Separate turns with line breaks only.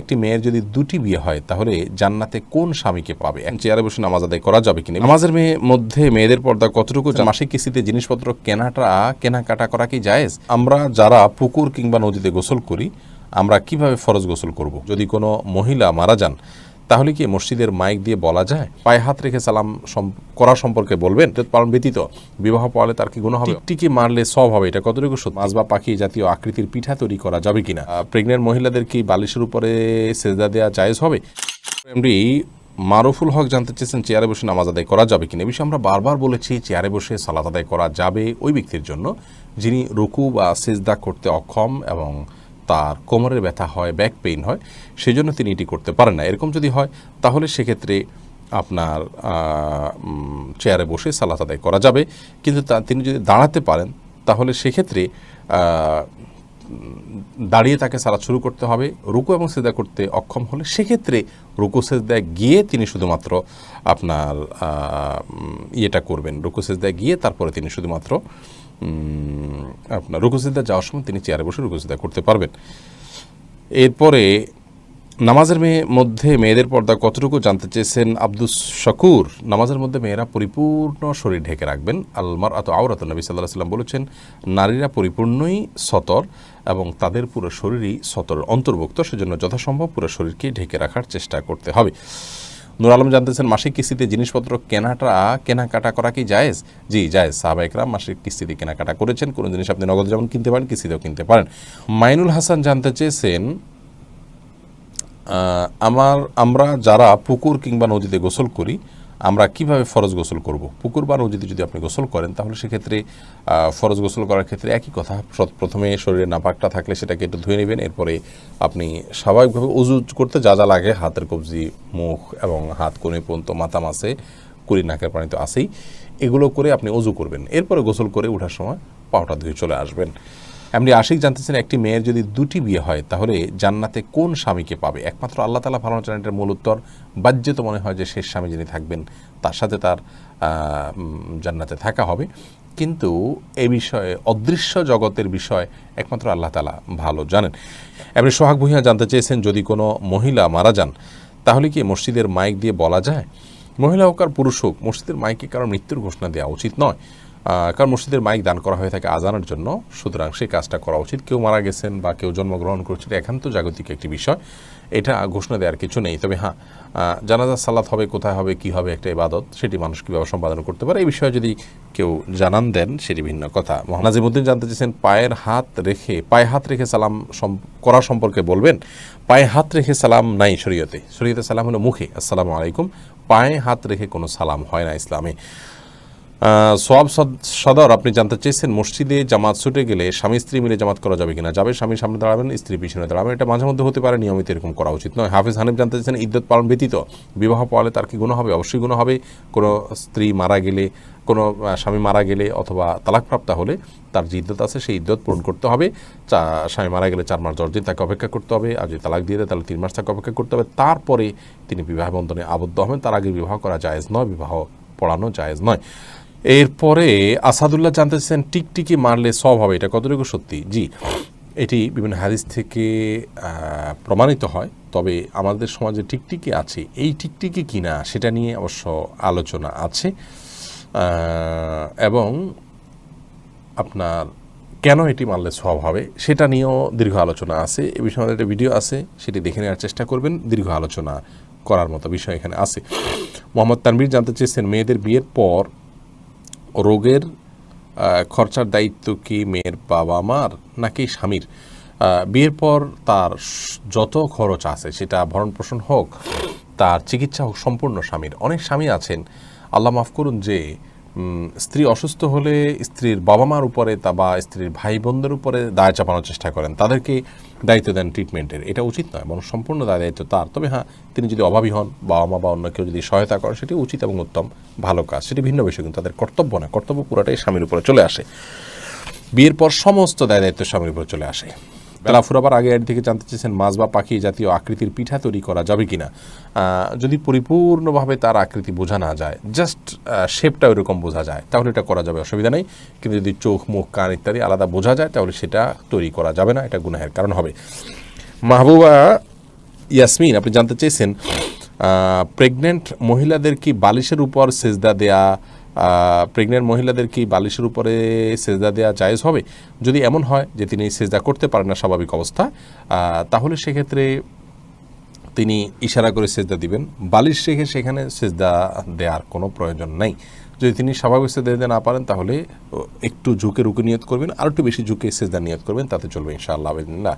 একটি মেয়ের যদি দুটি বিয়ে হয়, তাহলে জান্নাতে কোন স্বামীকে পাবে? এক চেয়ারে বসে নামাজ আদায় করা যাবে কিনা নামাজের মেয়ে মধ্যে মেয়েদের পর্দা কতটুকু মাসিক কিস্তিতে জিনিসপত্র কেনাটা, কেনাকাটা করা কি জায়েজ? আমরা যারা পুকুর কিংবা নদীতে গোসল করি, আমরা কীভাবে ফরজ গোসল করব? যদি কোনো মহিলা মারা যান তাহলে কি মসজিদের মাইক দিয়ে বলা যায়? পায়ে হাত রেখে সালাম করা সম্পর্কে বলবেন? পালন ব্যতীত। বিবাহ পাওয়ালে তার কি গুণ হবে? টিকি মারলে সব হবে এটা কতটুকু সত্য? মাছ বা পাখি জাতীয় আকৃতির পিঠা তৈরি করা যাবে কিনা? প্রেগনেন্ট মহিলাদের কি বালিশের উপরে সেজদা দেওয়া জায়েজ হবে? এমডি মারুফুল হক জানতে চেয়েছেন চেয়ারে বসে নামাজ আদায় করা যাবে কিনা? এ বিষয়ে আমরা বারবার বলেছি চেয়ারে বসে সালাত আদায় করা যাবে ওই ব্যক্তির জন্য যিনি রুকু বা সেজদা করতে অক্ষম এবং তার কোমরের ব্যথা হয় ব্যাক পেইন হয় সেই জন্য তিনি এটি করতে পারেন না। এরকম যদি হয়, তাহলে সেক্ষেত্রে আপনার চেয়ারে বসে সালাত আদায় করা যাবে। কিন্তু তা, তিনি যদি দাঁড়াতে পারেন, তাহলে সেক্ষেত্রে দাঁড়িয়ে তাকে সালাত শুরু করতে হবে। রুকু এবং সেদা করতে অক্ষম হলে সেক্ষেত্রে রুকু সেজদায় গিয়ে তিনি শুধুমাত্র আপনার ইয়েটা করবেন। রুকু সেজদায় গিয়ে তারপরে তিনি শুধুমাত্র আপনার রুকু সেজদা যাওয়ার সময় তিনি চেয়ারে বসে রুকু সেজদা করতে পারবেন। এরপরে নামাজের মেয়ে মধ্যে মেয়েদের পর্দা কতটুকু জানতে চেয়েছেন আব্দুস শকুর? নামাজের মধ্যে মেয়েরা পরিপূর্ণ শরীর ঢেকে রাখবেন। আলমার আত আওরাত নবী সাল্লাহ সাল্লাম বলেছেন, নারীরা পরিপূর্ণই সতর এবং তাদের পুরো শরীরই সতর অন্তর্ভুক্ত। সেজন্য যথাসম্ভব পুরো শরীরকে ঢেকে রাখার চেষ্টা করতে হবে। নুর আলম জানতেছেন, মাসিক কিস্তিতে জিনিসপত্র কেনাটা, কেনাকাটা করা কি জায়েজ? জি, জায়েজ। সাহাবাইকরাম মাসিক কিস্তিতে কেনাকাটা করেছেন, কোনো জিনিস আপনি নগদ যেমন কিনতে পারেন, কিস্তিতেও কিনতে পারেন। মাইনুল হাসান জানতে চেয়েছেন আমার, আমরা যারা পুকুর কিংবা নদীতে গোসল করি আমরা কীভাবে ফরজ গোসল করব? পুকুর বা নদীতে যদি আপনি গোসল করেন, তাহলে সেক্ষেত্রে ফরজ গোসল করার ক্ষেত্রে একই কথা। প্রথমে শরীরে নাপাকটা থাকলে সেটাকে একটু ধুয়ে নেবেন, এরপরে আপনি স্বাভাবিকভাবে উজু করতে যা যা লাগে, হাতের কবজি, মুখ এবং হাত, কোণে, পর্যন্ত, মাথা, মাসে, কুড়ি নাকের পানি তো আসেই এগুলো করে আপনি অজু করবেন। এরপরে গোসল করে ওঠার সময় পাওটা ধুয়ে চলে আসবেন। এমনি আশিক জানতেছেন একটি মেয়ের যদি দুটি বিয়ে হয়, তাহলে জান্নাতে কোন স্বামীকে পাবে? একমাত্র আল্লাহ তালা ভালো জানেন, এটার মূল উত্তর, বাহ্যত মনে হয় যে শেষ স্বামী যিনি থাকবেন, তার সাথে তার জান্নাতে থাকা হবে। কিন্তু এ বিষয়ে, অদৃশ্য জগতের বিষয় একমাত্র আল্লাহ তালা ভালো জানেন। এমনি সোহাগ ভূঁইয়া জানতে চেয়েছেন, যদি কোনো মহিলা মারা যান, তাহলে কি মসজিদের মাইক দিয়ে বলা যায়? মহিলা হোক আর পুরুষ হোক, মসজিদের মাইকে কারও মৃত্যুর ঘোষণা দেওয়া উচিত নয়। কারণ মসজিদের মাইক দান করা হয়ে থাকে আজানের জন্য। সুতরাং সেই কাজটা করা উচিত। কেউ মারা গেছেন বা কেউ জন্মগ্রহণ করছেন একান্ত জাগতিক একটি বিষয়। এটা ঘোষণা দেওয়ার কিছু নেই। তবে হ্যাঁ আহ, জানাজা সালাত হবে কোথায় হবে কি হবে একটা ইবাদত সেটি মানুষ কীভাবে সম্পাদন করতে পারে এই বিষয়ে যদি কেউ জানান দেন সেটি ভিন্ন কথা। মোহানাজিমুদ্দিন জানতে চেয়েছেন পায়ের হাত রেখে পায়ে হাত রেখে সালাম করা সম্পর্কে বলবেন? পায়ে হাত রেখে সালাম নাই শরীয়তে। শরীয়তে সালাম হলো মুখে। আসসালামু আলাইকুম। পায়ে হাত রেখে কোনো সালাম হয় না ইসলামে। সোয়াব সদ- সদর, আপনি জানতে চেয়েছেন মসজিদে জামাত ছুটে গেলে স্বামী স্ত্রী মিলে জামাত করা যাবে কিনা? যাবে, স্বামী সামনে দাঁড়াবেন, স্ত্রী পিছনে দাঁড়াবেন। এটা মাঝে মধ্যে হতে পারে, নিয়মিত এরকম করা উচিত নয়। হাফিজ হানিফ জানতে চেয়েছেন ইদ্যত পালন ব্যতীত বিবাহ পাওয়ালে তার কি গুণ হবে? অবশ্যই গুণ হবে। কোনো স্ত্রী মারা গেলে, কোনো স্বামী মারা গেলে অথবা তালাকপ্রাপ্ত হলে তার যে ইদ্যত আছে, সেই ইদ্যত পূরণ করতে হবে। চা, স্বামী মারা গেলে চার মাস দশ দিন তাকে অপেক্ষা করতে হবে। আর যদি তালাক দিয়ে দেয়, তাহলে তিন মাস তাকে অপেক্ষা করতে হবে। তারপরে তিনি বিবাহ বন্ধনে আবদ্ধ হবেন। তার আগে বিবাহ করা জায়েজ নয়, বিবাহ পড়ানো জায়েজ নয়। এরপরে আসাদুল্লাহ জানতে জানতেছেন টিকটিকি মারলে সব হবে, এটা কতটুকু সত্যি? জি, এটি বিভিন্ন হাদিস থেকে প্রমাণিত হয়, তবে আমাদের সমাজে টিকটিকি আছে। এই টিকটিকি কিনা সেটা নিয়ে অবশ্য আলোচনা আছে। এবং আপনার কেন এটি মারলে সব হবে সেটা নিয়েও দীর্ঘ আলোচনা আছে। এ বিষয়ে আমাদের একটা ভিডিও আছে, সেটি দেখে নেওয়ার চেষ্টা করবেন। দীর্ঘ আলোচনা করার মতো বিষয় এখানে আছে। মোহাম্মদ তানভীর জানতে চেয়েছেন, মেয়েদের বিয়ের পর রোগের খরচার দায়িত্ব কি মেয়ের বাবা মার নাকি স্বামীর? বিয়ের পর তার যত খরচ আছে সেটা ভরণ পোষণ হোক, তার চিকিৎসা হোক, সম্পূর্ণ স্বামীর। অনেক স্বামী আছেন। আল্লাহ মাফ করুন যে স্ত্রী অসুস্থ হলে স্ত্রীর বাবা মার উপরে তা বা স্ত্রীর ভাই বোনদের উপরে দায় চাপানোর চেষ্টা করেন। তাদেরকে দায়িত্ব দেন ট্রিটমেন্টের এটা উচিত নয় এবং সম্পূর্ণ দায় দায়িত্ব তার। তবে হ্যাঁ তিনি যদি অভাবী হন বাবা মা বা অন্য কেউ যদি সহায়তা করেন সেটি উচিত এবং উত্তম, ভালো কাজ। সেটি ভিন্ন বিষয়, কিন্তু তাদের কর্তব্য না কর্তব্য পুরাটাই স্বামীর উপরে চলে আসে। বিয়ের পর সমস্ত দায় দায়িত্ব স্বামীর উপরে চলে আসে। বেলা ফুরাবার আগে থেকে জানতে চেয়েছেন মাছ বা পাখি জাতীয় আকৃতির পিঠা তৈরি করা যাবে কিনা। যদি পরিপূর্ণভাবে তার আকৃতি বোঝা না যায় জাস্ট শেপটা ওইরকম বোঝা যায়, তাহলে এটা করা যাবে, অসুবিধা নেই। কিন্তু যদি চোখ, মুখ, কান ইত্যাদি আলাদা বোঝা যায়, তাহলে সেটা তৈরি করা যাবে না, এটা গুনাহের কারণ হবে। মাহবুবা ইয়াসমিন, আপনি জানতে চেয়েছেন প্রেগনেন্ট মহিলাদের কি বালিশের উপর সেজদা দেয়া প্রেগনেন্ট মহিলাদের কি বালিশের উপরে সেজদা দেওয়া জায়েজ হবে? যদি এমন হয় যে তিনি সেজদা করতে পারেন না, স্বাভাবিক অবস্থা তাহলে সেক্ষেত্রে তিনি ইশারা করে সেজদা দিবেন। বালিশ রেখে সেখানে সেজদা দেওয়ার কোনো প্রয়োজন নাই। যদি তিনি স্বাভাবিক সেজদা দিতে না পারেন, তাহলে একটু ঝুঁকে রুকে নিয়ত করবেন আর একটু বেশি ঝুঁকে সেজদা নিয়ত করবেন, তাতে চলবে ইনশাআল্লাহ, আলহামদুলিল্লাহ।